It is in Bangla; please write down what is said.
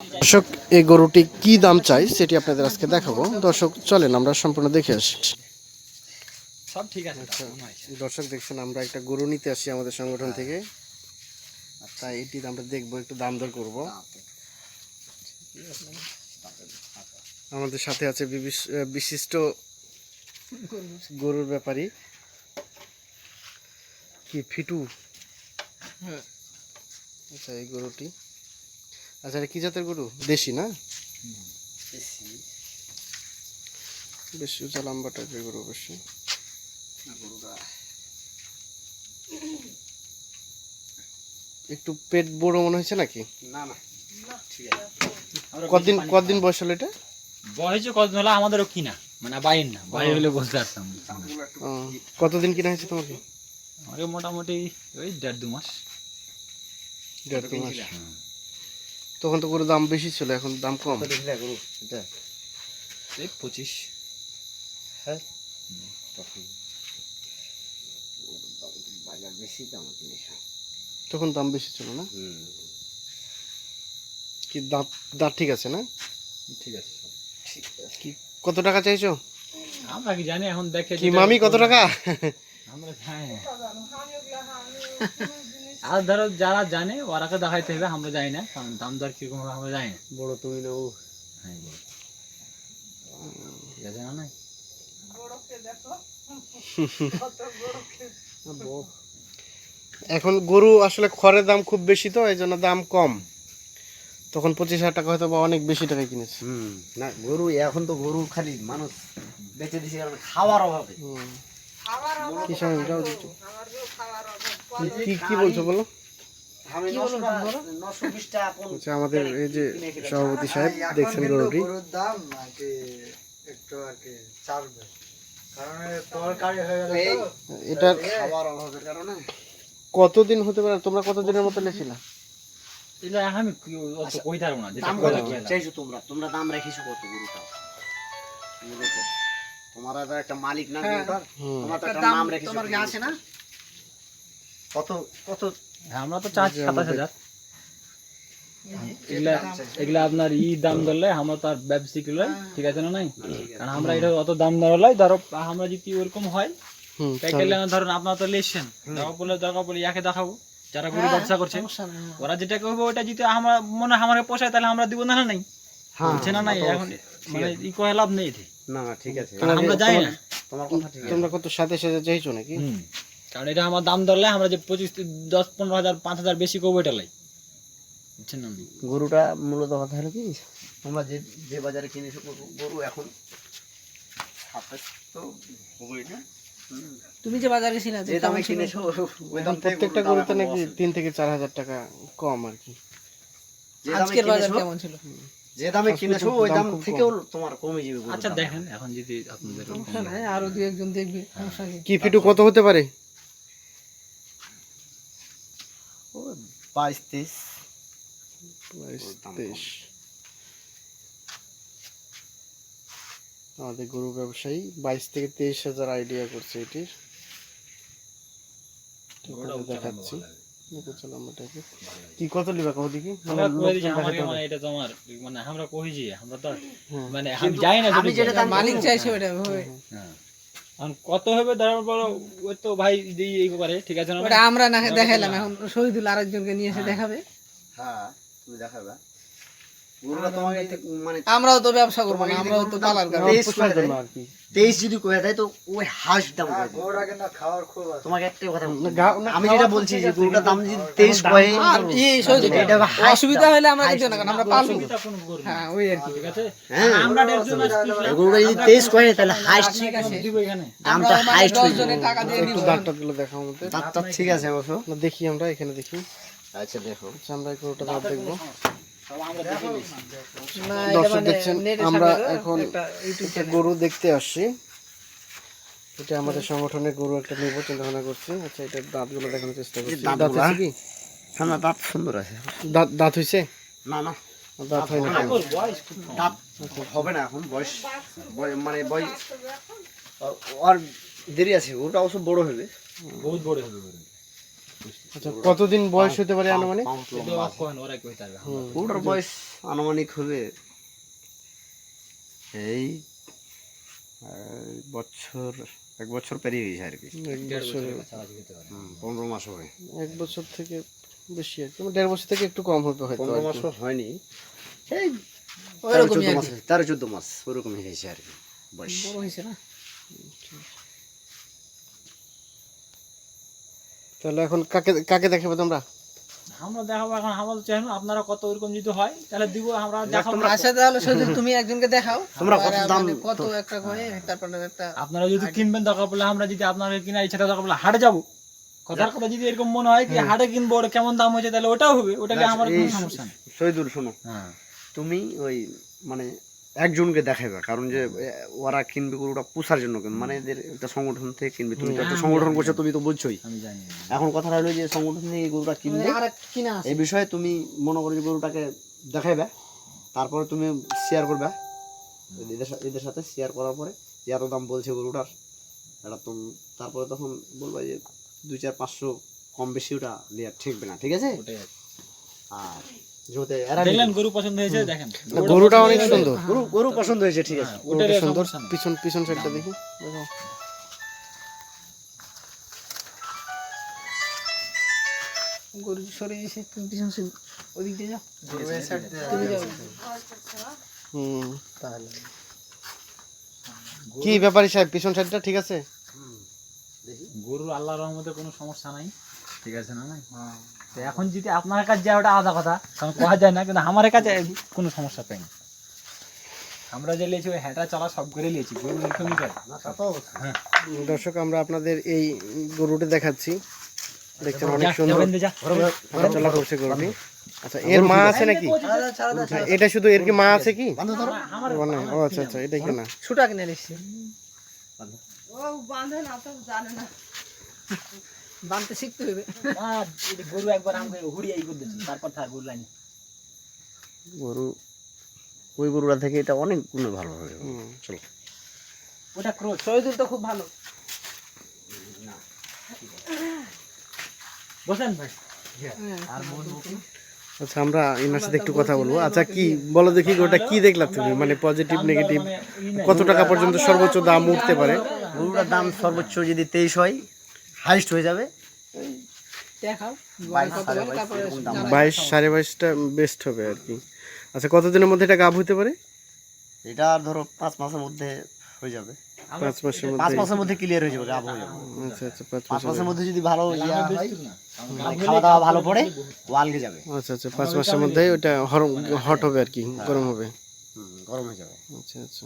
দর্শক এই গরুটি কি দাম চাই সেটি আপনাদের আজকে দেখাবো। দর্শক চলেন আমরা সম্পূর্ণ দেখে আসি। সব ঠিক আছে আচ্ছা দর্শক দেখছেন আমরা একটা গরু নিতে আসি আমাদের সংগঠন থেকে। তাই এটি আমরা দেখব একটু দাম দর করব। আমাদের সাথে আছে বিশিষ্ট গরুর ব্যাপারী। কি ফিটু? আচ্ছা এই গরুটি। আচ্ছা এটা কি জাতের গরু? দেশি না? বেশ উঁচা লম্বা টাইপের গরু অবশ্যই। একটু পেট বড় মনে হয়েছে নাকি? না না। কদিন কদিন বয়স হলো এটা? বয়সে কত হলো আমাদেরও কিনা মানে বাইরের না। বাইরে হলে বুঝতে পারতাম কতদিন কিনা হয়েছে তোমাকে? আমাকে মোটামুটি ওই দেড় দু মাস। দেড় দু মাস। তখন তো গরুর দাম বেশি ছিল এখন দাম কম। এই পঁচিশ। তখন দাম বেশি ছিল না? কি দাঁত দাঁত ঠিক আছে না? ঠিক আছে কি কত টাকা চাইছো? আমরা কি জানি এখন দেখে কি মামি কত টাকা? আমরা জানি। না। আর ধরো যারা জানে ওরাকে দেখাইতে হবে আমরা জানি না কারণ দাম দর কীরকম হবে আমরা জানি না। বড় তুমি না ও হ্যাঁ বলো। ঠিক না নাই? এখন গরু আসলে খড়ের দাম খুব বেশি তো এই জন্য দাম কম। তখন পঁচিশ হাজার টাকা হয়তো বা অনেক বেশি টাকায় কিনেছে। হুম না গরু এখন তো গরু খালি মানুষ বেঁচে দিছে কারণ খাওয়ার অভাবে। হুম। কি সময় যাও একটু। কি- কি বলছো বলো? আচ্ছা আমাদের এই যে সভাপতি সাহেব দেখছেন গরুটি। দাম একটু আর কি চারবে। হয়ে এটার কতদিন হতে পারে? তোমরা কতদিনের মতো লেছিলা? এটা আমি কই পারব না যেটা দাম কইলা কত? কইলা। চাইছো তোমরা? তোমরা দাম রেখেছো কত গরুটা তোমারা একটা মালিক না তোমার তো একটা নাম রেখেছো তোমার আছে না? কত কত? হ্যাঁ, আমরা তো চাচ্ছি সাতাশ হাজার। এগুলা এগুলা আপনার ই দাম ধরলে আমরা তো আর ব্যবসায়িক লয় ঠিক আছে না নাই? কারণ আমরা এটা অত দাম ধরলাই ধরো আমরা যদি ওরকম হয় প্যাকেলে ধরুন আপনার তো লেসছেন দরকার পড়লে দরকার পড়লে ইয়াকে দেখাবো যারা গরু ব্যবসা করছে ওরা যেটা করবে ওটা যদি আমরা মনে হয় পোষায় তাহলে আমরা দিব না না নাই? হ্যাঁ বলছে না নাই? এখন মানে ই করে লাভ নেই না না ঠিক আছে। কারণ আমরা যাই না। তোমার কথা ঠিক তোমরা কত সাথে সাথে চাইছো নাকি। কারণ এটা আমার দাম ধরলে আমরা যে পঁচিশ দশ পনেরো হাজার পাঁচ হাজার বেশি করব এটা লাই। বুঝছেন না? গরুটা মূলত কথা হলো কি তোমরা যে যে বাজারে কিনেছো গরু এখন তো হবেই না। তুমি যে বাজারে ছিলে যে দামে কিনেছো ওই দাম প্রত্যেকটা গরুতে নাকি তিন থেকে চার হাজার টাকা কম আর কি। আজকের বাজার কেমন ছিল? যে দামে কিনেছো ওই দাম থেকেও তোমার কমে যাবে আচ্ছা দেখেন এখন যদি আপনাদের আরও দুই একজন দেখবে কি ফিটু কত হতে পারে? ও বাইশ তেইশ বাইশ, আমাদের গরু ব্যবসায়ী বাইশ থেকে তেইশ হাজার আইডিয়া করছে এটির। দেখাচ্ছি। কি কত লিবা কহ দেখি? মানে আমরা কই মানে। এটা তোমার। মানে আমরা কইছি আমরা তো হুম। মানে আমি না যেটা মালিক চাইছে ওটা হবে হ্যাঁ। এখন কত হবে ধরার পর ওই তো ভাই দিয়ে এই করে ঠিক আছে না ওটা আমরা না দেখাইলাম এখন শহীদুল আরেকজনকে নিয়ে এসে দেখাবে। হ্যাঁ তুমি দেখাবে। আমরাও তো ব্যবসা করব না আমরাও তো পালার কারণ তেইশ যদি কয়ে দেয় তো ওই হাঁস দাম আছে। তোমাকে একটাই কথা আমি যেটা বলছি যে গরুটার দাম যদি তেইশ কয়ে অসুবিধা হলে আমরা কিছু না আমরা পালবো। হ্যাঁ ওই আর কি। ঠিক আছে? হ্যাঁ। গরুটা যদি তেইশ কয়ে তাহলে হাইস্ট ঠিক আছে। এখানে। দামটা হাইস্ট হয়ে যাবে একটু দাঁতটা দেখাও আমাদের। দাঁতটা ঠিক আছে অবশ্য। দেখি আমরা এখানে দেখি। আচ্ছা দেখো। আচ্ছা আমরা গরুটা দাঁত দেখব। আমরা দর্শক মানে দেখছেন আমরা এখন একটা গরু দেখতে আসছি। এটা আমাদের সংগঠনের গরু একটা নেব চিন্তা ভাবনা করছি। আচ্ছা এটার দাঁতগুলো দেখানোর চেষ্টা করছি। দাঁত? কি? হ্যাঁ না দাঁত সুন্দর আছে। দাঁত দাঁত হয়েছে না না। দাঁত হয় না। দাঁত হবে না এখন বয়স বয়- মানে বয়স আর দেরি আছে ওটা অবশ্য বড় হবে। বহুত বড় হবে। আচ্ছা কতদিন বয়স হতে পারে আনুমানিক। গরুটার বয়স আনুমানিক হবে এই বছর এক বছর পেরিয়ে গেছে আর কি। পনেরো মাস হবে। এক বছর থেকে বেশি আর কি মানে দেড় বছর থেকে একটু কম হবে হয়তো পনেরো। মাসও হয়নি। এই তেরো চোদ্দ মাস তেরো চোদ্দ মাস ওরকমই হয়েছে আর কি বয়স। বড় হয়েছে না? তাহলে এখন কাকে কাকে দেখাবে তোমরা? আমরা দেখাবো এখন আমাদের চ্যানেল আপনারা কত যদি হয় তাহলে দিব আমরা দেখাবো। তাহলে শুধু তুমি একজনকে দেখাও। তোমরা কত দাম- কত একটা করে তারপরে একটা আপনারা যদি কিনবেন দরকার পড়লে আমরা যদি আপনাদের কিনা ইচ্ছা দরকার পড়লে হাটে যাব। কথার কথা যদি এরকম মনে হয় কি হাটে কিনবো ওটা কেমন দাম হয়েছে তাহলে ওটাও হবে। ওটাকে আমার কোনো সমস্যা নেই। শহীদুল শোনো। হ্যাঁ। তুমি ওই মানে একজনকে দেখাবে কারণ যে ওরা কিনবে গরুটা পোষার জন্য কিনবে। মানে এদের একটা সংগঠন থেকে কিনবে তুমি তো একটা সংগঠন করছ তুমি তো বুঝছোই। এখন কথা হলো যে সংগঠন থেকে গরুটা কিনবে এই বিষয়ে তুমি মনে করো যে গরুটাকে দেখাইবে তারপরে তুমি শেয়ার করবে। এদের সা- এদের সাথে শেয়ার করার পরে যে এত দাম বলছে গরুটার এটা তুমি তারপরে তখন বলবা যে দুই চার পাঁচশো কম বেশি ওটা নেওয়া ঠিকবে না ঠিক আছে? আর দেখলেন গরু পছন্দ হয়েছে দেখেন। গরুটা অনেক সুন্দর। গরু গরু পছন্দ হয়েছে ঠিক আছে। গরুটা সুন্দর। পিছন পিছন সাইডটা দেখি দেখো। গরু সরে তুমি পিছন সরে ওদিক দিয়ে যাও। গরু এই দিয়ে যাও। হুম। তাহলে। কি ব্যাপারী সাহেব পিছন সাইডটা ঠিক আছে? গরুর আল্লাহর রহমতে কোনো সমস্যা নাই। ঠিক আছে না নাই তো এখন যদি আপনার কাছে যায় ওটা আলাদা কথা কারণ কোয়া যায় না কিন্তু আমার কাছে কোনো সমস্যা পাই না। আমরা যে লিয়েছি ওই হ্যাঁটা চলা সব করে লিয়েছি গরু এরকমই করে দর্শক আমরা আপনাদের এই গরুটি দেখাচ্ছি। দেখছেন অনেক সুন্দর। যাবেন দে, করছে গরুটি। আচ্ছা এর মা আছে নাকি? হ্যাঁ, এটা শুধু এর কি মা আছে কি? ও আচ্ছা আচ্ছা এটা কি না? ছুটা কিনে এসেছি বানতে শিখতে হবে আর গরু একবার আমাকে হুড়িয়ে ই করে তারপর তার গরু লাইন। গরু ওই গরুটা থেকে এটা অনেক গুণে ভালো হবে। চলো। ওটা ক্রোচ শহীদুল তো খুব ভালো। বসেন ভাই। হ্যাঁ। আর আচ্ছা আমরা এনার সাথে একটু কথা বলব। আচ্ছা কি বলো দেখি ওটা কি দেখলা তুমি? মানে পজিটিভ নেগেটিভ মানে নাই। কত টাকা পর্যন্ত সর্বোচ্চ দাম উঠতে পারে? গরুটার দাম সর্বোচ্চ যদি তেইশ হয় হাইস্ট হয়ে যাবে। দেখাও। বাইশ, সাড়ে বাইশটা বেস্ট হবে আর কি। আচ্ছা কতদিনের মধ্যে এটা গাভ হতে পারে? এটা আর ধরো পাঁচ মাসের মধ্যে হয়ে যাবে। পাঁচ মাসের পাঁচ মাসের মধ্যে ক্লিয়ার হয়ে যাবে হয়ে আচ্ছা আচ্ছা পাঁচ মাসের মধ্যে। যদি ভালো ইয়া হয়। মানে খাওয়া দাওয়া ভালো পড়ে ও যাবে। আচ্ছা আচ্ছা পাঁচ মাসের মধ্যে ওটা হট হবে আর কি গরম হবে। হুম, গরম হয়ে যাবে। আচ্ছা আচ্ছা।